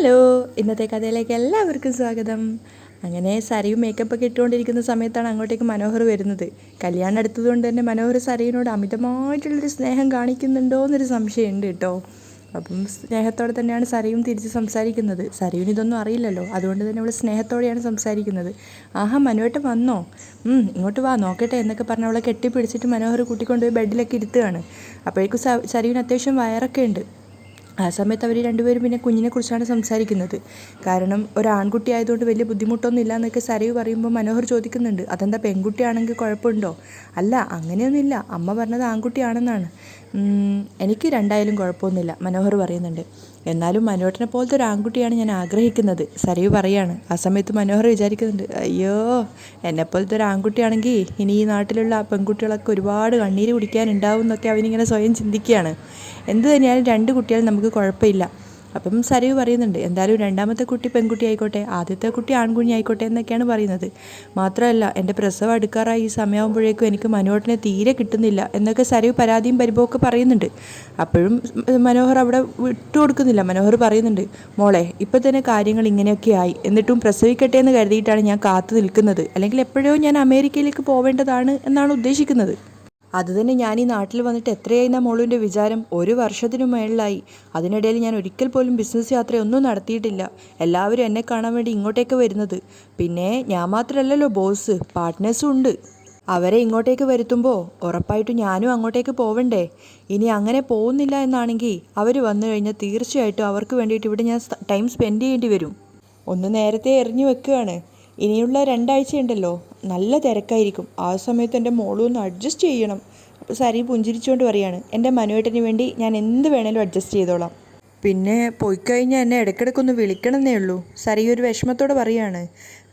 Hello ഇന്നത്തെ കഥയിലേക്ക് എല്ലാവർക്കും സ്വാഗതം. അങ്ങനെ സരയും മേക്കപ്പ് ഒക്കെ ഇട്ടുകൊണ്ടിരിക്കുന്ന സമയത്താണ് അങ്ങോട്ടേക്ക് മനോഹർ വരുന്നത്. കല്യാണം അടുത്തതുകൊണ്ട് തന്നെ മനോഹർ സരയിനോട് അമിതമായിട്ടുള്ളൊരു സ്നേഹം കാണിക്കുന്നുണ്ടോ എന്നൊരു സംശയമുണ്ട് കേട്ടോ. അപ്പം സ്നേഹത്തോടെ തന്നെയാണ് സരയും തിരിച്ച് സംസാരിക്കുന്നത്. സരയുന് ഇതൊന്നും അറിയില്ലല്ലോ. അതുകൊണ്ട് തന്നെ അവൾ സ്നേഹത്തോടെയാണ് സംസാരിക്കുന്നത്. ആഹാ മനുവേട്ടൻ വന്നോ? ഇങ്ങോട്ട് വാ നോക്കട്ടെ എന്നൊക്കെ പറഞ്ഞ് അവളെ കെട്ടിപ്പിടിച്ചിട്ട് മനോഹർ കൂട്ടിക്കൊണ്ടുപോയി ബെഡിലൊക്കെ ഇരുത്തുകയാണ്. അപ്പോഴേക്കും സരയുന് അത്യാവശ്യം വയറൊക്കെ ഉണ്ട്. ആ സമയത്ത് അവർ രണ്ടുപേരും പിന്നെ കുഞ്ഞിനെ കുറിച്ചാണ് സംസാരിക്കുന്നത്. കാരണം ഒരു ആൺകുട്ടി ആയതുകൊണ്ട് വലിയ ബുദ്ധിമുട്ടൊന്നും ഇല്ല എന്നൊക്കെ സരയു പറയുമ്പോൾ മനോഹർ ചോദിക്കുന്നുണ്ട്. അതെന്താ പെൺകുട്ടിയാണെങ്കിൽ കുഴപ്പമുണ്ടോ? അല്ല അങ്ങനെയൊന്നുമില്ല. അമ്മ പറഞ്ഞത് ആൺകുട്ടിയാണെന്നാണ്. എനിക്ക് രണ്ടായാലും കുഴപ്പമൊന്നുമില്ല മനോഹർ പറയുന്നുണ്ട്. എന്നാലും മനോഹരനെ പോലത്തെ ഒരു ആൺകുട്ടിയാണ് ഞാൻ ആഗ്രഹിക്കുന്നത്. സരയു പറയാണ്. ആ സമയത്ത് മനോഹർ വിചാരിക്കുന്നുണ്ട് അയ്യോ എന്നെപ്പോലത്തെ ഒരു ആൺകുട്ടിയാണെങ്കിൽ ഇനി ഈ നാട്ടിലുള്ള പെൺകുട്ടികളൊക്കെ ഒരുപാട് കണ്ണീര് കുടിക്കാനുണ്ടാവും എന്നൊക്കെ അവനിങ്ങനെ സ്വയം ചിന്തിക്കുകയാണ്. എന്ത് തന്നെയായാലും രണ്ട് കുട്ടികൾ നമുക്ക് കുഴപ്പമില്ല. അപ്പം സരയു പറയുന്നുണ്ട് എന്തായാലും രണ്ടാമത്തെ കുട്ടി പെൺകുട്ടി ആയിക്കോട്ടെ ആദ്യത്തെ കുട്ടി ആൺകുഞ്ഞി ആയിക്കോട്ടെ എന്നൊക്കെയാണ് പറയുന്നത്. മാത്രമല്ല എന്റെ പ്രസവം അടുക്കാറായി ഈ സമയമാകുമ്പോഴേക്കും എനിക്ക് മനോഹറിനെ തീരെ കിട്ടുന്നില്ല എന്നൊക്കെ സരയു പരാതിയും പരിഭവമൊക്കെ പറയുന്നുണ്ട്. അപ്പോഴും മനോഹർ അവിടെ വിട്ടുകൊടുക്കുന്നില്ല മനോഹർ പറയുന്നുണ്ട് മോളെ ഇപ്പം തന്നെ കാര്യങ്ങൾ ഇങ്ങനെയൊക്കെ ആയി. എന്നിട്ടും പ്രസവിക്കട്ടെ എന്ന് കരുതിയിട്ടാണ് ഞാൻ കാത്തു നിൽക്കുന്നത്. അല്ലെങ്കിൽ എപ്പോഴോ ഞാൻ അമേരിക്കയിലേക്ക് പോവേണ്ടതാണ് എന്നാണ് ഉദ്ദേശിക്കുന്നത്. അതുതന്നെ ഞാൻ ഈ നാട്ടിൽ വന്നിട്ട് എത്രയായി നാ മോളുവിന്റെ വിചാരം ഒരു വർഷത്തിനു മേളിലായി. അതിനിടയിൽ ഞാൻ ഒരിക്കൽ പോലും ബിസിനസ് യാത്രയൊന്നും നടത്തിയിട്ടില്ല. എല്ലാവരും എന്നെ കാണാൻ വേണ്ടി ഇങ്ങോട്ടേക്ക് വരുന്നത്. പിന്നെ ഞാൻ മാത്രമല്ലല്ലോ ബോസ് പാർട്ട്നേഴ്സും ഉണ്ട്. അവരെ ഇങ്ങോട്ടേക്ക് വരുത്തുമ്പോൾ ഉറപ്പായിട്ടും ഞാനും അങ്ങോട്ടേക്ക് പോവണ്ടേ? ഇനി അങ്ങനെ പോകുന്നില്ല എന്നാണെങ്കിൽ അവർ വന്നു കഴിഞ്ഞാൽ തീർച്ചയായിട്ടും അവർക്ക് വേണ്ടിയിട്ട് ഇവിടെ ഞാൻ ടൈം സ്പെൻഡ് ചെയ്യേണ്ടി വരും. ഒന്ന് നേരത്തെ എറിഞ്ഞു വെക്കുകയാണ്. ഇനിയുള്ള രണ്ടാഴ്ച ഉണ്ടല്ലോ നല്ല തിരക്കായിരിക്കും. ആ സമയത്ത് എന്റെ മോളും ഒന്ന് അഡ്ജസ്റ്റ് ചെയ്യണം. അപ്പോൾ സാരി പുഞ്ചിരിച്ചുകൊണ്ട് പറയാണ്. എന്റെ മനുവേട്ടന് വേണ്ടി ഞാൻ എന്ത് വേണേലും അഡ്ജസ്റ്റ് ചെയ്തോളാം. പിന്നെ പോയി കഴിഞ്ഞാൽ എന്നെ ഇടയ്ക്കിടയ്ക്കൊന്ന് വിളിക്കണമെന്നേ ഉള്ളൂ. സരി ഒരു വിഷമത്തോടെ പറയാണ്.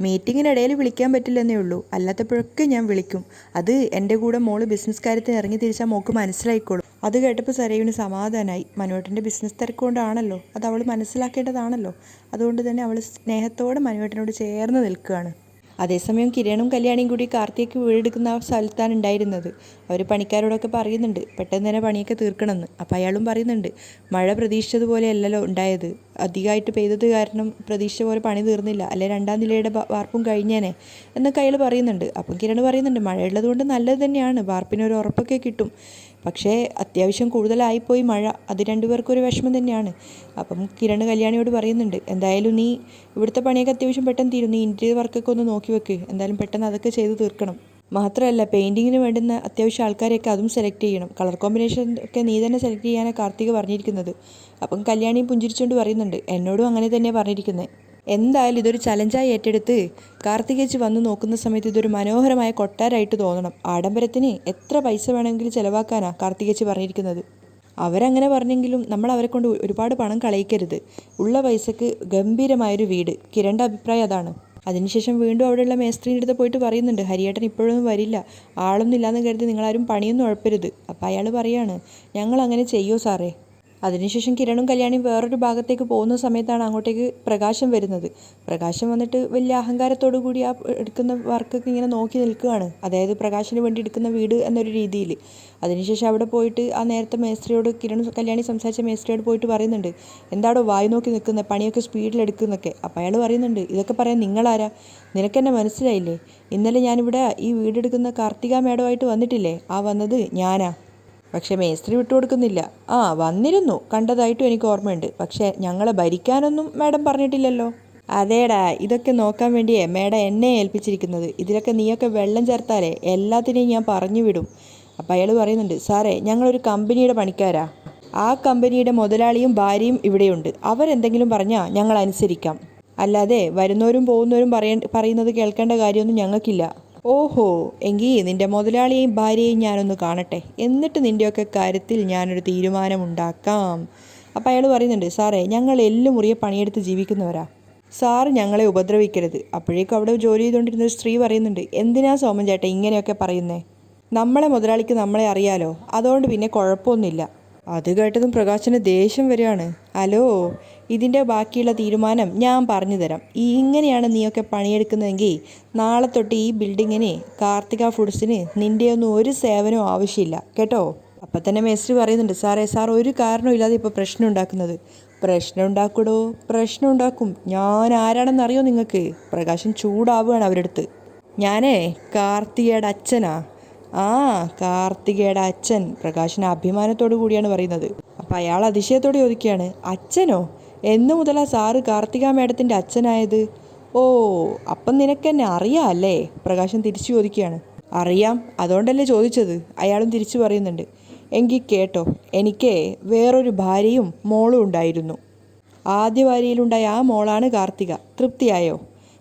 മീറ്റിങ്ങിനിടയിൽ വിളിക്കാൻ പറ്റില്ലെന്നേ ഉള്ളൂ. അല്ലാത്തപ്പോഴൊക്കെ ഞാൻ വിളിക്കും. അത് എന്റെ കൂടെ മോൾ ബിസിനസ് കാര്യത്തിന് ഇറങ്ങി തിരിച്ചാൽ മോൾക്ക് മനസ്സിലായിക്കോളും. അത് കേട്ടപ്പോൾ സരയുവിന് സമാധാനമായി മനുവേട്ടന്റെ ബിസിനസ് തിരക്കുകൊണ്ടാണല്ലോ അത് അവൾ മനസ്സിലാക്കേണ്ടതാണല്ലോ. അതുകൊണ്ട് തന്നെ അവൾ സ്നേഹത്തോടെ മനുവേട്ടനോട് ചേർന്ന് നിൽക്കുകയാണ്. അതേസമയം കിരണും കല്യാണിയും കൂടി കാർത്തിയേക്ക് വീടെടുക്കുന്ന ആ സ്ഥലത്താണ് ഉണ്ടായിരുന്നത്. അവർ പണിക്കാരോടൊക്കെ പറയുന്നുണ്ട് പെട്ടെന്ന് തന്നെ പണിയൊക്കെ തീർക്കണമെന്ന്. അപ്പോൾ അയാളും പറയുന്നുണ്ട് മഴ പ്രതീക്ഷിച്ചതുപോലെ അല്ലല്ലോ ഉണ്ടായത്. അധികമായിട്ട് പെയ്തത് കാരണം പ്രതീക്ഷിച്ച പോലെ പണി തീർന്നില്ല. അല്ലെ രണ്ടാം നിലയുടെ വാർപ്പും കഴിഞ്ഞേനെ. എന്നൊക്കെ അയാൾ പറയുന്നുണ്ട്. അപ്പം കിരൺ പറയുന്നുണ്ട് മഴയുള്ളത് കൊണ്ട് നല്ലത് തന്നെയാണ്. വാർപ്പിനൊരു ഉറപ്പൊക്കെ കിട്ടും. പക്ഷേ അത്യാവശ്യം കൂടുതലായിപ്പോയി മഴ. അത് രണ്ടുപേർക്കും ഒരു വിഷമം തന്നെയാണ്. അപ്പം കിരൺ കല്യാണിയോട് പറയുന്നുണ്ട് എന്തായാലും നീ ഇവിടുത്തെ പണിയൊക്കെ അത്യാവശ്യം പെട്ടെന്ന് തീരും. നീ ഇന്റീരിയർ വർക്കൊക്കെ ഒന്ന് നോക്കി വെക്ക്. എന്തായാലും പെട്ടെന്ന് അതൊക്കെ ചെയ്ത് തീർക്കണം. മാത്രമല്ല പെയിന്റിങ്ങിന് വേണ്ടുന്ന അത്യാവശ്യം ആൾക്കാരെയൊക്കെ അതും സെലക്ട് ചെയ്യണം. കളർ കോമ്പിനേഷൻ ഒക്കെ നീ തന്നെ സെലക്ട് ചെയ്യാനാണ് കാർത്തിക് പറഞ്ഞിരിക്കുന്നത്. അപ്പം കല്യാണി പുഞ്ചിരിച്ചുകൊണ്ട് പറയുന്നുണ്ട് എന്നോടും അങ്ങനെ തന്നെയാണ് പറഞ്ഞിരിക്കുന്നത് എന്തായാലും ഇതൊരു ചലഞ്ചായി ഏറ്റെടുത്ത് കാർത്തികേച്ച് വന്നു നോക്കുന്ന സമയത്ത് ഇതൊരു മനോഹരമായ കൊട്ടാരായിട്ട് തോന്നണം. ആഡംബരത്തിന് എത്ര പൈസ വേണമെങ്കിലും ചിലവാക്കാനാ കാർത്തികേച്ച് പറഞ്ഞിരിക്കുന്നത്. അവരങ്ങനെ പറഞ്ഞെങ്കിലും നമ്മൾ അവരെ കൊണ്ട് ഒരുപാട് പണം കളയിക്കരുത്. ഉള്ള പൈസക്ക് ഗംഭീരമായൊരു വീട്. കിരണ്ട അഭിപ്രായം അതാണ്. അതിനുശേഷം വീണ്ടും അവിടെയുള്ള മേസ്ത്രീന്റെ അടുത്ത് പോയിട്ട് പറയുന്നുണ്ട് ഹരിയേട്ടൻ ഇപ്പോഴൊന്നും വരില്ല. ആളൊന്നും ഇല്ലാന്ന് കരുതി നിങ്ങളാരും പണിയൊന്നും ഉഴപ്പരുത്. അപ്പം അയാൾ പറയാണ് ഞങ്ങൾ അങ്ങനെ ചെയ്യോ സാറേ? അതിനുശേഷം കിരണും കല്യാണിയും വേറൊരു ഭാഗത്തേക്ക് പോകുന്ന സമയത്താണ് അങ്ങോട്ടേക്ക് പ്രകാശം വരുന്നത്. പ്രകാശം വന്നിട്ട് വലിയ അഹങ്കാരത്തോടു കൂടി ആ എടുക്കുന്ന വർക്കൊക്കെ ഇങ്ങനെ നോക്കി നിൽക്കുകയാണ്. അതായത് പ്രകാശിന് വേണ്ടി എടുക്കുന്ന വീട് എന്നൊരു രീതിയിൽ. അതിനുശേഷം അവിടെ പോയിട്ട് ആ നേരത്തെ മേസ്ത്രിയോട് കിരൺ കല്യാണി സംസാരിച്ച മേസ്ത്രിയോട് പോയിട്ട് പറയുന്നുണ്ട് എന്താടോ വായി നോക്കി നിൽക്കുന്നത് പണിയൊക്കെ സ്പീഡിലെടുക്കുന്നൊക്കെ അപ്പോൾ അയാൾ പറയുന്നുണ്ട് ഇതൊക്കെ പറയാൻ നിങ്ങളാരാ? നിനക്കെന്നെ മനസ്സിലായില്ലേ? ഇന്നലെ ഞാനിവിടെ ഈ വീടെടുക്കുന്ന കാർത്തിക മേഡമായിട്ട് വന്നിട്ടില്ലേ? ആ വന്നത് ഞാനാ. പക്ഷെ മേസ്ത്രി വിട്ടുകൊടുക്കുന്നില്ല. ആ വന്നിരുന്നു. കണ്ടതായിട്ടും എനിക്ക് ഓർമ്മയുണ്ട്. പക്ഷേ ഞങ്ങളെ ഭരിക്കാനൊന്നും മാഡം പറഞ്ഞിട്ടില്ലല്ലോ. അതേടാ ഇതൊക്കെ നോക്കാൻ വേണ്ടിയേ മേഡം എന്നെ ഏൽപ്പിച്ചിരിക്കുന്നത്. ഇതിലൊക്കെ നീയൊക്കെ വെള്ളം ചേർത്താലേ എല്ലാത്തിനെയും ഞാൻ പറഞ്ഞു വിടും. അപ്പം അയാൾ പറയുന്നുണ്ട് സാറേ ഞങ്ങളൊരു കമ്പനിയുടെ പണിക്കാരാ. ആ കമ്പനിയുടെ മുതലാളിയും ഭാര്യയും ഇവിടെയുണ്ട്. അവരെന്തെങ്കിലും പറഞ്ഞാൽ ഞങ്ങൾ അനുസരിക്കാം. അല്ലാതെ വരുന്നവരും പോകുന്നവരും പറയ പറയുന്നത് കേൾക്കേണ്ട കാര്യമൊന്നും ഞങ്ങൾക്കില്ല. ഓഹോ എങ്കിൽ നിന്റെ മുതലാളിയെയും ഭാര്യയെയും ഞാനൊന്ന് കാണട്ടെ. എന്നിട്ട് നിന്റെയൊക്കെ കാര്യത്തിൽ ഞാനൊരു തീരുമാനമുണ്ടാക്കാം. അപ്പം അയാൾ പറയുന്നുണ്ട് സാറേ ഞങ്ങൾ എല്ലും മുറിയെ പണിയെടുത്ത് ജീവിക്കുന്നവരാ. സാറ് ഞങ്ങളെ ഉപദ്രവിക്കരുത്. അപ്പോഴേക്കും അവിടെ ജോലി ചെയ്തുകൊണ്ടിരുന്ന ഒരു സ്ത്രീ പറയുന്നുണ്ട് എന്തിനാ സോമൻ ചേട്ടാ ഇങ്ങനെയൊക്കെ പറയുന്നേ? നമ്മളെ മുതലാളിക്ക് നമ്മളെ അറിയാലോ. അതുകൊണ്ട് പിന്നെ കുഴപ്പമൊന്നുമില്ല. അത് കേട്ടതും പ്രകാശന് ദേഷ്യം വരികയാണ്. ഹലോ ഇതിന്റെ ബാക്കിയുള്ള തീരുമാനം ഞാൻ പറഞ്ഞു തരാം. ഈ ഇങ്ങനെയാണ് നീയൊക്കെ പണിയെടുക്കുന്നതെങ്കിൽ നാളെ തൊട്ട് ഈ ബിൽഡിങ്ങിന് കാർത്തിക ഫുഡ്സിന് നിന്റെയൊന്നും ഒരു സേവനവും ആവശ്യമില്ല. കേട്ടോ? അപ്പം തന്നെ മേസ്ത്രി പറയുന്നുണ്ട് സാറേ സാർ ഒരു കാരണമില്ലാതെ ഇപ്പോൾ പ്രശ്നം ഉണ്ടാക്കുന്നത്. പ്രശ്നം ഉണ്ടാക്കൂടോ? പ്രശ്നം ഉണ്ടാക്കും. ഞാൻ ആരാണെന്ന് അറിയോ നിങ്ങൾക്ക്? പ്രകാശൻ ചൂടാവുകയാണ് അവരുടെ അടുത്ത്. ഞാനേ കാർത്തികയുടെ അച്ഛനാ. ആ കാർത്തികയുടെ അച്ഛൻ പ്രകാശൻ അഭിമാനത്തോടു കൂടിയാണ് പറയുന്നത്. അപ്പം അയാൾ അതിശയത്തോടെ ചോദിക്കുകയാണ് അച്ഛനോ? എന്നു മുതലാ സാറ് കാർത്തിക മേഡത്തിന്റെ അച്ഛനായത്? ഓ അപ്പം നിനക്കെന്നെ അറിയാം അല്ലേ? പ്രകാശൻ തിരിച്ചു ചോദിക്കുകയാണ്. അറിയാം അതുകൊണ്ടല്ലേ ചോദിച്ചത്? അയാളും തിരിച്ചു പറയുന്നുണ്ട്. എങ്കിൽ കേട്ടോ എനിക്ക് വേറൊരു ഭാര്യയും മോളും ഉണ്ടായിരുന്നു. ആദ്യ ഭാര്യയിലുണ്ടായ ആ മോളാണ് കാർത്തിക. തൃപ്തിയായോ?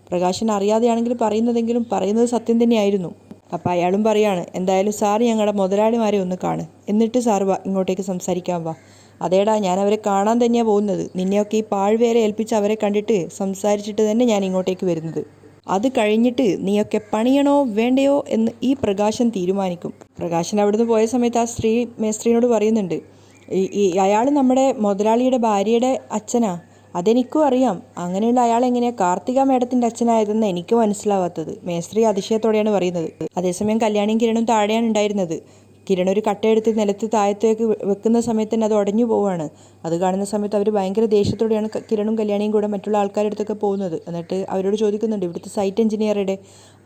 പ്രകാശൻ അറിയാതെയാണെങ്കിൽ പറയുന്നതെങ്കിലും പറയുന്നത് സത്യം തന്നെയായിരുന്നു. അപ്പം അയാളും പറയാണ് എന്തായാലും സാർ ഞങ്ങളുടെ മുതലാളിമാരെ ഒന്ന് കാണ്. എന്നിട്ട് സാർ വാ ഇങ്ങോട്ടേക്ക് സംസാരിക്കാൻ വാ. അതേടാ ഞാൻ അവരെ കാണാൻ തന്നെയാണ് പോകുന്നത്. നിന്നെയൊക്കെ ഈ പാഴ്വേരെ ഏൽപ്പിച്ച് അവരെ കണ്ടിട്ട് സംസാരിച്ചിട്ട് തന്നെ ഞാൻ ഇങ്ങോട്ടേക്ക് വരുന്നത്. അത് കഴിഞ്ഞിട്ട് നീയൊക്കെ പണിയണോ വേണ്ടയോ എന്ന് ഈ പ്രകാശൻ തീരുമാനിക്കും. പ്രകാശൻ അവിടുന്ന് പോയ സമയത്ത് ആ സ്ത്രീ മേസ്ത്രീനോട് പറയുന്നുണ്ട് ഈ അയാൾ നമ്മുടെ മുതലാളിയുടെ ഭാര്യയുടെ അച്ഛനാ. അതെനിക്കും അറിയാം. അങ്ങനെയുള്ള അയാൾ എങ്ങനെയാണ് കാർത്തിക മേഡത്തിന്റെ അച്ഛനായതെന്ന് എനിക്ക് മനസ്സിലാവാത്തത്. മേസ്ത്രി അതിശയത്തോടെയാണ് പറയുന്നത്. അതേസമയം കല്യാണിയും കിരണും താഴെയാണ് ഉണ്ടായിരുന്നത്. കിരൺ ഒരു കട്ടയെടുത്ത് നിലത്ത് താഴത്തേക്ക് വെക്കുന്ന സമയത്ത് തന്നെ അത് ഉടഞ്ഞു പോവുകയാണ്. അത് കാണുന്ന സമയത്ത് അവർ ഭയങ്കര ദേഷ്യത്തോടെയാണ് കിരണും കല്യാണിയും കൂടെ മറ്റുള്ള ആൾക്കാരുടെ അടുത്തൊക്കെ പോകുന്നത്. എന്നിട്ട് അവരോട് ചോദിക്കുന്നുണ്ട് ഇവിടുത്തെ സൈറ്റ് എഞ്ചിനീയറുടെ?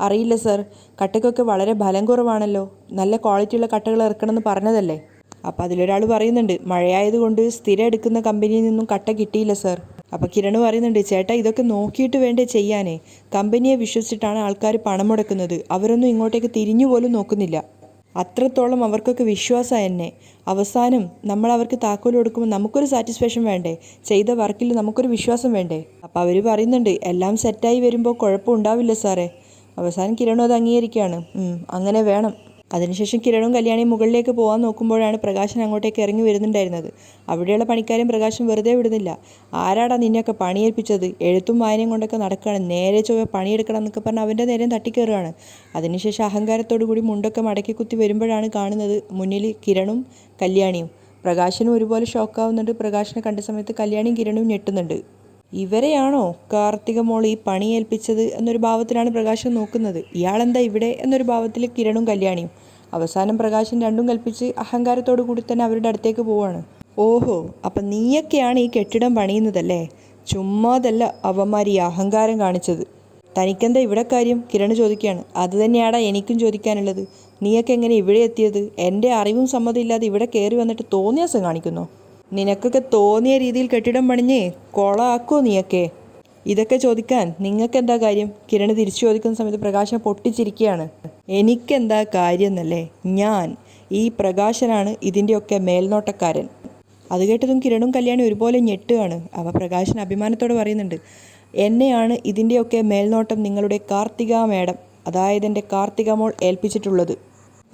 അറിയില്ല സർ. കട്ടയ്ക്കൊക്കെ വളരെ ഫലം കുറവാണല്ലോ. നല്ല ക്വാളിറ്റിയുള്ള കട്ടകൾ ഇറക്കണമെന്ന് പറഞ്ഞതല്ലേ? അപ്പോൾ അതിലൊരാൾ പറയുന്നുണ്ട് മഴയായതുകൊണ്ട് സ്ഥിരം എടുക്കുന്ന കമ്പനിയിൽ നിന്നും കട്ട കിട്ടിയില്ല സർ. അപ്പോൾ കിരൺ പറയുന്നുണ്ട് ചേട്ടാ ഇതൊക്കെ നോക്കിയിട്ട് വേണ്ടേ ചെയ്യാനേ? കമ്പനിയെ വിശ്വസിച്ചിട്ടാണ് ആൾക്കാർ പണം മുടക്കുന്നത്. അവരൊന്നും ഇങ്ങോട്ടേക്ക് തിരിഞ്ഞു പോലും നോക്കുന്നില്ല. അത്രത്തോളം അവർക്കൊക്കെ വിശ്വാസമാണ് എന്നെ. അവസാനം നമ്മൾ അവർക്ക് താക്കോൽ കൊടുക്കുമ്പോൾ നമുക്കൊരു സാറ്റിസ്ഫാക്ഷൻ വേണ്ടേ? ചെയ്ത വർക്കിൽ നമുക്കൊരു വിശ്വാസം വേണ്ടേ? അപ്പോൾ അവർ പറയുന്നുണ്ട് എല്ലാം സെറ്റായി വരുമ്പോൾ കുഴപ്പമുണ്ടാവില്ല സാറേ. അവസാനം കിരണോ അത് അംഗീകരിക്കുകയാണ്. അങ്ങനെ വേണം. അതിനുശേഷം കിരണും കല്യാണിയും മുകളിലേക്ക് പോകാൻ നോക്കുമ്പോഴാണ് പ്രകാശൻ അങ്ങോട്ടേക്ക് ഇറങ്ങി വരുന്നുണ്ടായിരുന്നത്. അവിടെയുള്ള പണിക്കാരെയും പ്രകാശൻ വെറുതെ വിടുന്നില്ല. ആരാടാ നിന്നെയൊക്കെ പണിയേൽപ്പിച്ചത്? എഴുത്തും വായനയും കൊണ്ടൊക്കെ നടക്കുകയാണ് നേരെ ചൊവ്വ പണിയെടുക്കണം എന്നൊക്കെ പറഞ്ഞ് അവന്റെ തട്ടി തട്ടിക്കയറുകയാണ് അതിനുശേഷം അഹങ്കാരത്തോടു കൂടി മുണ്ടൊക്കെ മടക്കി കുത്തി വരുമ്പോഴാണ് കാണുന്നത് മുന്നിൽ കിരണും കല്യാണിയും. പ്രകാശനും ഒരുപോലെ ഷോക്കാവുന്നുണ്ട്. പ്രകാശനെ കണ്ട സമയത്ത് കല്യാണിയും കിരണും ഞെട്ടുന്നുണ്ട്. ഇവരെയാണോ കാർത്തിക മോൾ ഈ പണി ഏൽപ്പിച്ചത് എന്നൊരു ഭാവത്തിലാണ് പ്രകാശം നോക്കുന്നത്. ഇയാളെന്താ ഇവിടെ? എന്നൊരു ഭാവത്തിൽ കിരണും കല്യാണിയും. അവസാനം പ്രകാശൻ രണ്ടും കൽപ്പിച്ച് അഹങ്കാരത്തോടു കൂടി തന്നെ അവരുടെ അടുത്തേക്ക് പോവാണ്. ഓഹോ അപ്പം നീയൊക്കെയാണ് ഈ കെട്ടിടം പണിയുന്നതല്ലേ? ചുമ്മാതല്ല അവന്മാർ ഈ അഹങ്കാരം കാണിച്ചത്. തനിക്കെന്താ ഇവിടെ കാര്യം? കിരൺ ചോദിക്കുകയാണ്. അത് തന്നെയാടാ എനിക്കും ചോദിക്കാനുള്ളത്. നീയൊക്കെ എങ്ങനെ ഇവിടെ എത്തിയത്? എന്റെ അറിവും സമ്മതമില്ലാതെ ഇവിടെ കയറി വന്നിട്ട് തോന്നിയാസം കാണിക്കുന്നോ? നിനക്കൊക്കെ തോന്നിയ രീതിയിൽ കെട്ടിടം പണിഞ്ഞേ കൊളാക്കോ നീയൊക്കെ? ഇതൊക്കെ ചോദിക്കാൻ നിങ്ങൾക്ക് എന്താ കാര്യം? കിരൺ തിരിച്ചു ചോദിക്കുന്ന സമയത്ത് പ്രകാശം പൊട്ടിച്ചിരിക്കുകയാണ്. എനിക്കെന്താ കാര്യം എന്നല്ലേ ഞാൻ ഈ പ്രകാശനാണ് ഇതിന്റെയൊക്കെ മേൽനോട്ടക്കാരൻ. അത് കേട്ടതും കിരണും കല്യാണി ഒരുപോലെ ഞെട്ടുകയാണ്. അവ പ്രകാശൻ അഭിമാനത്തോടെ പറയുന്നുണ്ട് എന്നെയാണ് ഇതിന്റെയൊക്കെ മേൽനോട്ടം നിങ്ങളുടെ കാർത്തിക മേഡം അതായത് എന്റെ കാർത്തിക മോൾ ഏൽപ്പിച്ചിട്ടുള്ളത്.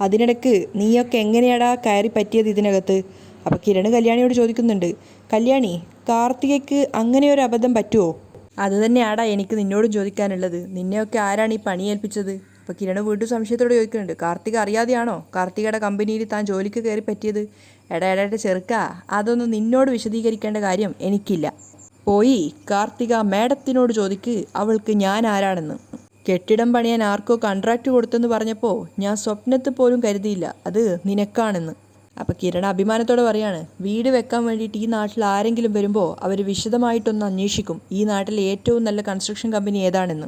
അതിനിടക്ക് നീയൊക്കെ എങ്ങനെയാടാ കയറി പറ്റിയത് ഇതിനകത്ത്? അപ്പോൾ കിരണ് കല്യാണിയോട് ചോദിക്കുന്നുണ്ട് കല്യാണി കാർത്തികയ്ക്ക് അങ്ങനെ ഒരു അബദ്ധം പറ്റുമോ അത് തന്നെയാടാ എനിക്ക് നിന്നോടും ചോദിക്കാനുള്ളത്. നിന്നെയൊക്കെ ആരാണ് ഈ പണി ഏൽപ്പിച്ചത് അപ്പോൾ കിരണ് വീണ്ടും സംശയത്തോടെ ചോദിക്കുന്നുണ്ട്. കാർത്തിക അറിയാതെയാണോ കാർത്തികയുടെ കമ്പനിയിൽ താൻ ജോലിക്ക് കയറി പറ്റിയത്? എടാ എടാ എടാ ചെറുക്ക അതൊന്നും നിന്നോട് വിശദീകരിക്കേണ്ട കാര്യം എനിക്കില്ല. പോയി കാർത്തിക മേഡത്തിനോട് ചോദിക്ക് അവൾക്ക് ഞാൻ ആരാണെന്ന്. കെട്ടിടം പണിയാൻ ആർക്കോ കൺട്രാക്റ്റ് കൊടുത്തെന്ന് പറഞ്ഞപ്പോൾ ഞാൻ സ്വപ്നത്തിൽ പോലും കരുതിയില്ല. അത് നിനക്കാണെന്ന്. അപ്പോൾ കിരണ അഭിമാനത്തോടെ പറയാണ് വീട് വെക്കാൻ വേണ്ടിയിട്ട് ഈ നാട്ടിൽ ആരെങ്കിലും വരുമ്പോൾ അവർ വിശദമായിട്ടൊന്ന് അന്വേഷിക്കും. ഈ നാട്ടിലെ ഏറ്റവും നല്ല കൺസ്ട്രക്ഷൻ കമ്പനി ഏതാണെന്ന്.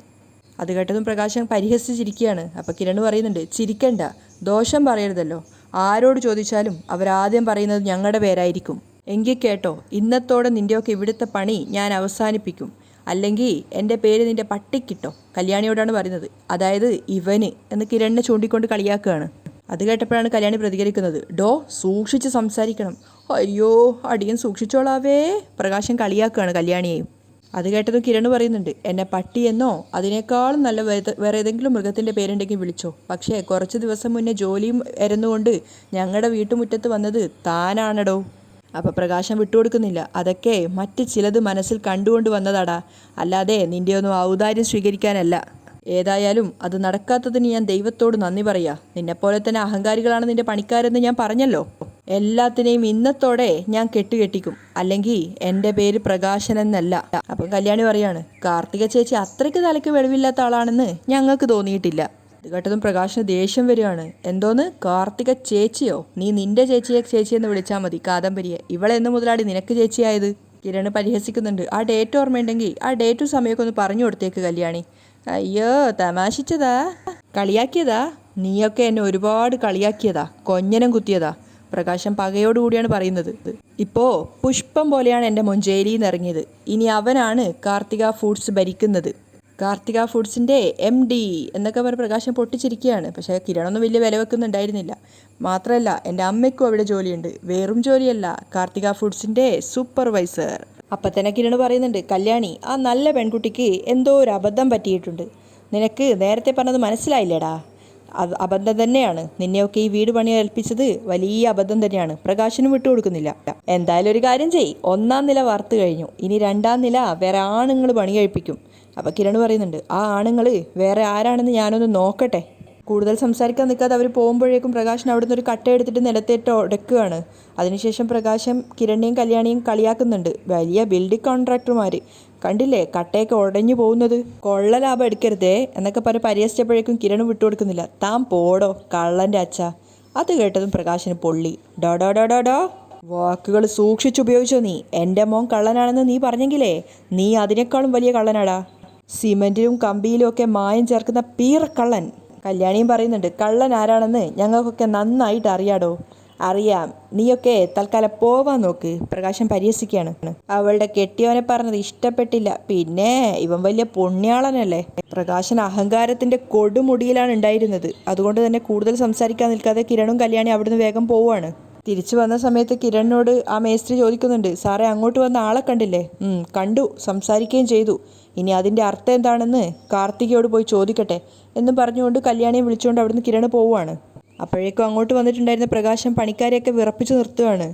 അത് കേട്ടതും പ്രകാശം പരിഹസിച്ചിരിക്കുകയാണ്. അപ്പോൾ കിരൺ പറയുന്നുണ്ട് ചിരിക്കണ്ട ദോഷം പറയരുതല്ലോ. ആരോട് ചോദിച്ചാലും അവരാദ്യം പറയുന്നത് ഞങ്ങളുടെ പേരായിരിക്കും. എങ്കിൽ കേട്ടോ ഇന്നത്തോടെ നിന്റെയൊക്കെ ഇവിടുത്തെ പണി ഞാൻ അവസാനിപ്പിക്കും. അല്ലെങ്കിൽ എന്റെ പേര് നിന്റെ പട്ടിക്കിട്ടോ കല്യാണിയോടാണ് പറയുന്നത്. അതായത് ഇവന്. എന്ന് കിരണിനെ ചൂണ്ടിക്കൊണ്ട് കളിയാക്കുകയാണ്. അത് കേട്ടപ്പോഴാണ് കല്യാണി പ്രതികരിക്കുന്നത്. ഡോ സൂക്ഷിച്ച് സംസാരിക്കണം. അയ്യോ അടിയൻ സൂക്ഷിച്ചോളാവേ. പ്രകാശം കളിയാക്കുകയാണ് കല്യാണിയെയും. അത് കേട്ടതും കിരൺ പറയുന്നുണ്ട് എന്നെ പട്ടിയെന്നോ? അതിനേക്കാളും നല്ല വേറെ ഏതെങ്കിലും മൃഗത്തിന്റെ പേരുണ്ടെങ്കിൽ വിളിച്ചോ. പക്ഷേ കുറച്ച് ദിവസം മുന്നേ ജോലിയും എരുന്നുകൊണ്ട് ഞങ്ങളുടെ വീട്ടുമുറ്റത്ത് വന്നത് താനാണടോ. അപ്പോൾ പ്രകാശം വിട്ടുകൊടുക്കുന്നില്ല. അതൊക്കെ മറ്റ് ചിലത് മനസ്സിൽ കണ്ടുകൊണ്ട് വന്നതാടാ. അല്ലാതെ നിന്റെയൊന്നും ഔദാര്യം സ്വീകരിക്കാനല്ല. ഏതായാലും അത് നടക്കാത്തതിന് ഞാൻ ദൈവത്തോട് നന്ദി പറയാ. നിന്നെപ്പോലെ തന്നെ അഹങ്കാരികളാണ് നിന്റെ പണിക്കാരെന്ന് ഞാൻ പറഞ്ഞല്ലോ. എല്ലാത്തിനെയും ഇന്നത്തോടെ ഞാൻ കെട്ടുകെട്ടിക്കും. അല്ലെങ്കിൽ എന്റെ പേര് പ്രകാശൻ എന്നല്ല. അപ്പം കല്യാണി പറയാണ് കാർത്തിക ചേച്ചി അത്രയ്ക്ക് തലയ്ക്ക് വെളിവില്ലാത്ത ആളാണെന്ന് ഞങ്ങൾക്ക് തോന്നിയിട്ടില്ല. ഇത് കേട്ടതും പ്രകാശന് ദേഷ്യം വരികയാണ്. എന്തോന്ന്? കാർത്തിക ചേച്ചിയോ? നീ നിന്റെ ചേച്ചിയെ ചേച്ചി എന്ന് വിളിച്ചാൽ മതി കാദംബരിയെ. ഇവളെ എന്ന് മുതലാടി നിനക്ക് ചേച്ചിയായത്? കിരണ് പരിഹസിക്കുന്നുണ്ട്. ആ ഡേറ്റ് ഓർമ്മയുണ്ടെങ്കിൽ ആ ഡേറ്റും സമയമൊക്കെ ഒന്ന് പറഞ്ഞു കൊടുത്തേക്ക് കല്യാണി. അയ്യോ തമാശിച്ചതാ. കളിയാക്കിയതാ. നീയൊക്കെ എന്നെ ഒരുപാട് കളിയാക്കിയതാ. കൊഞ്ഞനം കുത്തിയതാ. പ്രകാശം പകയോടുകൂടിയാണ് പറയുന്നത് ഇപ്പോ പുഷ്പം പോലെയാണ് എന്റെ മൊഞ്ചേരിയിൽ നിന്ന് ഇറങ്ങിയത്. ഇനി അവനാണ് കാർത്തിക ഫുഡ്സ് ഭരിക്കുന്നത്. കാർത്തിക ഫുഡ്സിന്റെ എം ഡി എന്നൊക്കെ പറഞ്ഞ് പ്രകാശം പൊട്ടിച്ചിരിക്കുകയാണ്. പക്ഷേ കിരണൊന്നും വലിയ വില വെക്കുന്നുണ്ടായിരുന്നില്ല. മാത്രമല്ല എന്റെ അമ്മയ്ക്കും അവിടെ ജോലിയുണ്ട്. വേറും ജോലിയല്ല. കാർത്തിക ഫുഡ്സിന്റെ സൂപ്പർവൈസർ. അപ്പം തന്നെ കിരണ് പറയുന്നുണ്ട് കല്യാണി ആ നല്ല പെൺകുട്ടിക്ക് എന്തോ ഒരു അബദ്ധം പറ്റിയിട്ടുണ്ട്. നിനക്ക് നേരത്തെ പറഞ്ഞത് മനസ്സിലായില്ലേടാ? അബദ്ധം തന്നെയാണ്. നിന്നെയൊക്കെ ഈ വീട് പണി ഏൽപ്പിച്ചത് വലിയ അബദ്ധം തന്നെയാണ്. പ്രകാശനും വിട്ടുകൊടുക്കുന്നില്ല എന്തായാലും ഒരു കാര്യം ചെയ് ഒന്നാം നില വാർത്ത് കഴിഞ്ഞു. ഇനി രണ്ടാം നില വേറെ ആണുങ്ങൾ പണി കഴിപ്പിക്കും. അപ്പോൾ കിരണ് പറയുന്നുണ്ട് ആ ആണുങ്ങൾ വേറെ ആരാണെന്ന് ഞാനൊന്ന് നോക്കട്ടെ. കൂടുതൽ സംസാരിക്കാൻ നിൽക്കാതെ അവർ പോകുമ്പോഴേക്കും പ്രകാശൻ അവിടുന്ന് ഒരു കട്ട എടുത്തിട്ട് നിലത്തേറ്റ് ഉടക്കുകയാണ്. അതിനുശേഷം പ്രകാശം കിരണിയും കല്യാണിയും കളിയാക്കുന്നുണ്ട്. വലിയ ബിൽഡിംഗ് കോൺട്രാക്ടർമാർ കണ്ടില്ലേ കട്ടയൊക്കെ ഉടഞ്ഞു പോകുന്നത്? കൊള്ള ലാഭം എടുക്കരുതേ എന്നൊക്കെ പറഞ്ഞ് പരിഹസിച്ചപ്പോഴേക്കും കിരൺ വിട്ടുകൊടുക്കുന്നില്ല. താൻ പോടോ കള്ളന്റെ അച്ഛ. അത് കേട്ടതും പ്രകാശന് പൊള്ളി. ഡോ ഡോ ഡോ ഡോ ഡോ വാക്കുകൾ സൂക്ഷിച്ചുപയോഗിച്ചോ നീ. എന്റെ മോൻ കള്ളനാണെന്ന് നീ പറഞ്ഞെങ്കിലേ നീ അതിനേക്കാളും വലിയ കള്ളനാടാ. സിമന്റിലും കമ്പിയിലും ഒക്കെ മായം ചേർക്കുന്ന പീറക്കള്ളൻ കല്യാണിയും പറയുന്നുണ്ട് കള്ളൻ ആരാണെന്ന് ഞങ്ങൾക്കൊക്കെ നന്നായിട്ട് അറിയാടോ? അറിയാം. നീയൊക്കെ തൽക്കാലം പോവാൻ നോക്ക് പ്രകാശം പരിഹസിക്കുകയാണ്. അവളുടെ കെട്ടിയവനെ പറഞ്ഞത് ഇഷ്ടപ്പെട്ടില്ല. പിന്നെ ഇവൻ വലിയ പുണ്യാളനല്ലേ? പ്രകാശൻ അഹങ്കാരത്തിന്റെ കൊടുമുടിയിലാണ് ഉണ്ടായിരുന്നത്. അതുകൊണ്ട് തന്നെ കൂടുതൽ സംസാരിക്കാൻ നിൽക്കാതെ കിരണും കല്യാണി അവിടുന്ന് വേഗം പോവാണ് തിരിച്ചു വന്ന സമയത്ത് കിരണിനോട് ആ മേസ്ത്രി ചോദിക്കുന്നുണ്ട് സാറേ അങ്ങോട്ട് വന്ന ആളെ കണ്ടില്ലേ? കണ്ടു. സംസാരിക്കുകയും ചെയ്തു. ഇനി അതിന്റെ അർത്ഥം എന്താണെന്ന് കാർത്തികയോട് പോയി ചോദിക്കട്ടെ എന്നും പറഞ്ഞുകൊണ്ട് കല്യാണിയെ വിളിച്ചുകൊണ്ട് അവിടുന്ന് കിരണ് പോവുകയാണ്. അപ്പോഴേക്കും അങ്ങോട്ട് വന്നിട്ടുണ്ടായിരുന്ന പ്രകാശം പണിക്കാരെയൊക്കെ വിറപ്പിച്ച് നിർത്തുകയാണ്.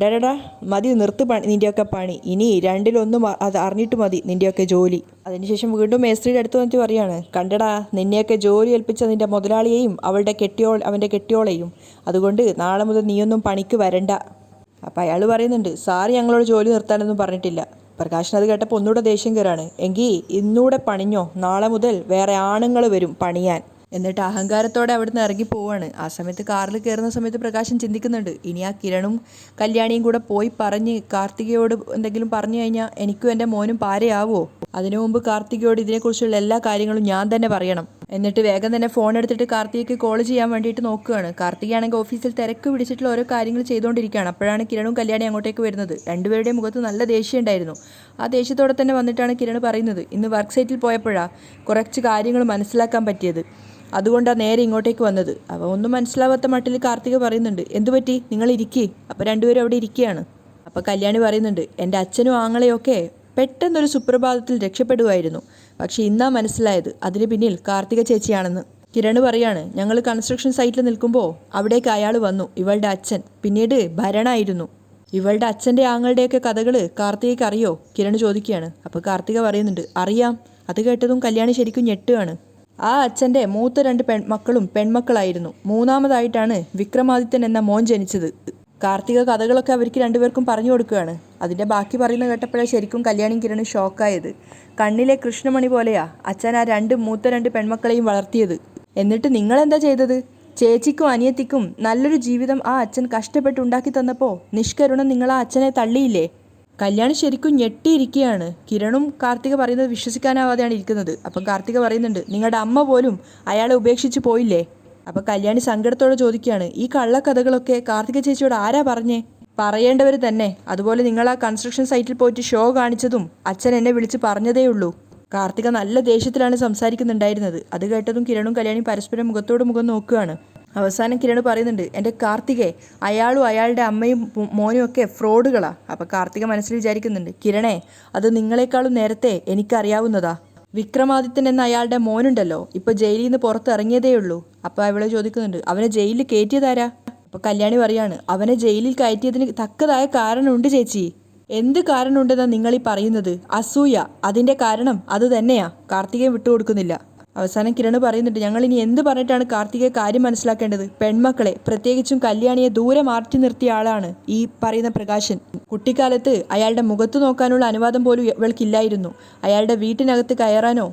ഡാഡാ മതി നിർത്ത് പണി നിന്റെയൊക്കെ പണി. ഇനി രണ്ടിലൊന്നും അത് അറിഞ്ഞിട്ട് മതി നിന്റെയൊക്കെ ജോലി. അതിനുശേഷം വീണ്ടും മേസ്ത്രിയുടെ അടുത്ത് വന്നിട്ട് പറയുകയാണ് കണ്ടടാ നിന്നെയൊക്കെ ജോലി ഏൽപ്പിച്ച നിന്റെ മുതലാളിയെയും അവളുടെ കെട്ടിയോൾ അവന്റെ കെട്ടിയോളെയും. അതുകൊണ്ട് നാളെ മുതൽ നീയൊന്നും പണിക്ക് വരണ്ട. അപ്പം അയാൾ പറയുന്നുണ്ട് സാർ ഞങ്ങളോട് ജോലി നിർത്താനൊന്നും പറഞ്ഞിട്ടില്ല. പ്രകാശൻ അത് കേട്ടപ്പോൾ ഒന്നുകൂടെ ദേഷ്യം കയറാണ് എങ്കിൽ ഇന്നൂടെ പണിഞ്ഞോ? നാളെ മുതൽ വേറെ ആണുങ്ങൾ വരും പണിയാൻ. എന്നിട്ട് അഹങ്കാരത്തോടെ അവിടുന്ന് ഇറങ്ങി പോവാണ്. ആ സമയത്ത് കാറിൽ കയറുന്ന സമയത്ത് പ്രകാശൻ ചിന്തിക്കുന്നുണ്ട്. ഇനി ആ കിരണും കല്യാണിയും കൂടെ പോയി പറഞ്ഞ് കാർത്തികയോട് എന്തെങ്കിലും പറഞ്ഞു കഴിഞ്ഞാൽ എനിക്കും എന്റെ മോനും പാരയാവോ? അതിനു മുമ്പ് കാർത്തികയോട് ഇതിനെക്കുറിച്ചുള്ള എല്ലാ കാര്യങ്ങളും ഞാൻ തന്നെ പറയണം. എന്നിട്ട് വേഗം തന്നെ ഫോൺ എടുത്തിട്ട് കാർത്തികയ്ക്ക് കോൾ ചെയ്യാൻ വേണ്ടിയിട്ട് നോക്കുകയാണ്. കാർത്തികയാണെങ്കിൽ ഓഫീസിൽ തിരക്ക് പിടിച്ചിട്ടുള്ള ഓരോ കാര്യങ്ങൾ ചെയ്തുകൊണ്ടിരിക്കുകയാണ്. അപ്പോഴാണ് കിരണും കല്യാണി അങ്ങോട്ടേക്ക് വരുന്നത്. രണ്ടുപേരുടെയും മുഖത്ത് നല്ല ദേഷ്യം ഉണ്ടായിരുന്നു. ആ ദേഷ്യത്തോടെ തന്നെ വന്നിട്ടാണ് കിരണ് പറയുന്നത്. ഇന്ന് വർക്ക് സൈറ്റിൽ പോയപ്പോഴാണ് കുറച്ച് കാര്യങ്ങൾ മനസ്സിലാക്കാൻ പറ്റിയത്. അതുകൊണ്ടാണ് നേരെ ഇങ്ങോട്ടേക്ക് വന്നത്. അവ ഒന്നും മനസ്സിലാവാത്ത മട്ടിൽ കാർത്തിക പറയുന്നുണ്ട് എന്തുപറ്റി നിങ്ങൾ ഇരിക്കേ. അപ്പോൾ രണ്ടുപേരും അവിടെ ഇരിക്കുകയാണ് അപ്പോൾ കല്യാണി പറയുന്നുണ്ട് എന്റെ അച്ഛനും ആങ്ങളെയൊക്കെ പെട്ടെന്നൊരു സുപ്രഭാതത്തിൽ രക്ഷപ്പെടുമായിരുന്നു പക്ഷേ ഇന്നാ മനസ്സിലായത് അതിന് പിന്നിൽ കാർത്തിക ചേച്ചിയാണെന്ന്. കിരണ് പറയാണ് ഞങ്ങൾ കൺസ്ട്രക്ഷൻ സൈറ്റിൽ നിൽക്കുമ്പോൾ അവിടേക്ക് അയാൾ വന്നു ഇവളുടെ അച്ഛൻ. പിന്നീട് ഭരണായിരുന്നു. ഇവളുടെ അച്ഛന്റെ ആങ്ങളുടെയൊക്കെ കഥകൾ കാർത്തികയ്ക്ക് അറിയോ? കിരൺ ചോദിക്കുകയാണ്. അപ്പോൾ കാർത്തിക പറയുന്നുണ്ട് അറിയാം. അത് കേട്ടതും കല്യാണി ശരിക്കും ഞെട്ടുകയാണ് ആ അച്ഛന്റെ മൂത്ത രണ്ട് പെൺമക്കളും പെൺമക്കളായിരുന്നു. മൂന്നാമതായിട്ടാണ് വിക്രമാദിത്യൻ എന്ന മോൻ ജനിച്ചത്. കാർത്തിക കഥകളൊക്കെ അവർക്ക് രണ്ടുപേർക്കും പറഞ്ഞു കൊടുക്കുകയാണ്. അതിന്റെ ബാക്കി പറയുന്ന കേട്ടപ്പോഴേ ശരിക്കും കല്യാണി കിരണ് ഷോക്കായത്. കണ്ണിലെ കൃഷ്ണമണി പോലെയാ അച്ഛൻ ആ രണ്ട് മൂത്ത രണ്ട് പെൺമക്കളെയും വളർത്തിയത്. എന്നിട്ട് നിങ്ങളെന്താ ചെയ്തത്? ചേച്ചിക്കും അനിയത്തിക്കും നല്ലൊരു ജീവിതം ആ അച്ഛൻ കഷ്ടപ്പെട്ടുണ്ടാക്കി തന്നപ്പോൾ നിഷ്കരുണം നിങ്ങൾ ആ അച്ഛനെ തള്ളിയില്ലേ? കല്യാണി ശരിക്കും ഞെട്ടിയിരിക്കുകയാണ്. കിരണും കാർത്തിക പറയുന്നത് വിശ്വസിക്കാനാവാതെയാണ് ഇരിക്കുന്നത്. അപ്പം കാർത്തിക പറയുന്നുണ്ട് നിങ്ങളുടെ അമ്മ പോലും അയാളെ ഉപേക്ഷിച്ച് പോയില്ലേ? അപ്പം കല്യാണി സങ്കടത്തോടെ ചോദിക്കുകയാണ് ഈ കള്ളക്കഥകളൊക്കെ കാർത്തിക ചേച്ചിയോട് ആരാ പറഞ്ഞേ? പറയേണ്ടവർ തന്നെ. അതുപോലെ നിങ്ങൾ ആ കൺസ്ട്രക്ഷൻ സൈറ്റിൽ പോയിട്ട് ഷോ കാണിച്ചതും അച്ഛൻ എന്നെ വിളിച്ച് പറഞ്ഞതേ ഉള്ളൂ. കാർത്തിക നല്ല ദേഷ്യത്തിലാണ് സംസാരിക്കുന്നുണ്ടായിരുന്നത്. അത് കേട്ടതും കിരണും കല്യാണി പരസ്പരം മുഖത്തോട് മുഖം നോക്കുകയാണ്. അവസാനം കിരണ് പറയുന്നുണ്ട് എന്റെ കാർത്തികെ അയാളും അയാളുടെ അമ്മയും മോനും ഒക്കെ ഫ്രോഡുകളാ. അപ്പം കാർത്തിക മനസ്സിൽ വിചാരിക്കുന്നുണ്ട് കിരണേ അത് നിങ്ങളെക്കാളും നേരത്തെ എനിക്കറിയാവുന്നതാ. വിക്രമാദിത്യൻ എന്ന അയാളുടെ മോനുണ്ടല്ലോ ഇപ്പൊ ജയിലിൽ നിന്ന് പുറത്തിറങ്ങിയതേ ഉള്ളൂ. അപ്പൊ അവളെ ചോദിക്കുന്നുണ്ട് അവനെ ജയിലിൽ കയറ്റിയതാരാ അപ്പൊ കല്യാണി പറയാണ് അവനെ ജയിലിൽ കയറ്റിയതിന് തക്കതായ കാരണമുണ്ട് ചേച്ചി. എന്ത് കാരണമുണ്ടെന്നാ നിങ്ങൾ ഈ പറയുന്നത്? അസൂയ അതിന്റെ കാരണം അത് തന്നെയാ. കാർത്തികയും വിട്ടുകൊടുക്കുന്നില്ല. അവസാനം കിരണ് പറയുന്നുണ്ട് ഞങ്ങൾ ഇനി എന്ത് പറഞ്ഞിട്ടാണ് കാർത്തികയെ കാര്യം മനസ്സിലാക്കേണ്ടത്? പെൺമക്കളെ പ്രത്യേകിച്ചും കല്യാണിയെ ദൂരെ മാറ്റി നിർത്തിയ ആളാണ് ഈ പറയുന്ന പ്രകാശൻ. കുട്ടിക്കാലത്ത് അയാളുടെ മുഖത്ത് നോക്കാനുള്ള അനുവാദം പോലും ഇവൾക്കില്ലായിരുന്നു. അയാളുടെ വീട്ടിനകത്ത് കയറാനോ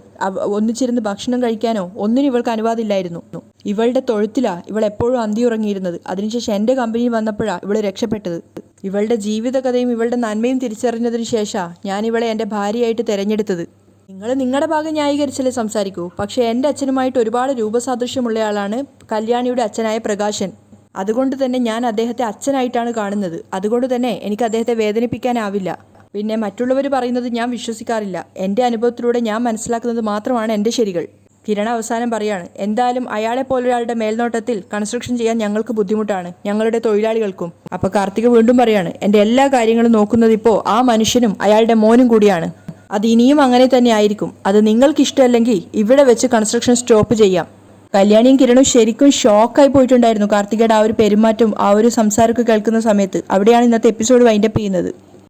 ഒന്നിച്ചിരുന്ന് ഭക്ഷണം കഴിക്കാനോ ഒന്നിനും ഇവൾക്ക് അനുവാദമില്ലായിരുന്നു. ഇവളുടെ തൊഴുത്തിലാ ഇവൾ എപ്പോഴും അന്തി ഉറങ്ങിയിരുന്നത്. അതിനുശേഷം എന്റെ കമ്പനിയിൽ വന്നപ്പോഴാണ് ഇവൾ രക്ഷപ്പെട്ടത്. ഇവളുടെ ജീവിതകഥയും ഇവളുടെ നന്മയും തിരിച്ചറിഞ്ഞതിന് ശേഷം ഞാൻ ഇവളെ എന്റെ ഭാര്യയായിട്ട് തിരഞ്ഞെടുത്തത്. നിങ്ങൾ നിങ്ങളുടെ ഭാഗം ന്യായീകരിച്ചല്ലേ സംസാരിക്കൂ? പക്ഷേ എന്റെ അച്ഛനുമായിട്ട് ഒരുപാട് രൂപസാദൃശ്യമുള്ളയാളാണ് കല്യാണിയുടെ അച്ഛനായ പ്രകാശൻ. അതുകൊണ്ട് തന്നെ ഞാൻ അദ്ദേഹത്തെ അച്ഛനായിട്ടാണ് കാണുന്നത്. അതുകൊണ്ട് തന്നെ എനിക്ക് അദ്ദേഹത്തെ വേദനിപ്പിക്കാനാവില്ല. പിന്നെ മറ്റുള്ളവർ പറയുന്നത് ഞാൻ വിശ്വസിക്കാറില്ല. എന്റെ അനുഭവത്തിലൂടെ ഞാൻ മനസ്സിലാക്കുന്നത് മാത്രമാണ് എന്റെ ശരികൾ. കിരണ അവസാനം പറയാണ് എന്തായാലും അയാളെ പോലൊരാളുടെ മേൽനോട്ടത്തിൽ കൺസ്ട്രക്ഷൻ ചെയ്യാൻ ഞങ്ങൾക്ക് ബുദ്ധിമുട്ടാണ്. ഞങ്ങളുടെ തൊഴിലാളികൾക്കും. അപ്പോൾ കാർത്തിക വീണ്ടും പറയാണ് എന്റെ എല്ലാ കാര്യങ്ങളും നോക്കുന്നത് ഇപ്പോൾ ആ മനുഷ്യനും അയാളുടെ മോനും കൂടിയാണ്. അത് ഇനിയും അങ്ങനെ തന്നെ ആയിരിക്കും. അത് നിങ്ങൾക്ക് ഇഷ്ടമല്ലെങ്കിൽ ഇവിടെ വെച്ച് കൺസ്ട്രക്ഷൻ സ്റ്റോപ്പ് ചെയ്യാം. കല്യാണിയും കിരണും ശരിക്കും ഷോക്കായി പോയിട്ടുണ്ടായിരുന്നു. കാർത്തികയുടെ ആ ഒരു പെരുമാറ്റം ആ ഒരു സംസാരമൊക്കെ കേൾക്കുന്ന സമയത്ത്. അവിടെയാണ് ഇന്നത്തെ എപ്പിസോഡ് വൈൻഡപ്പ് ചെയ്യുന്നത്.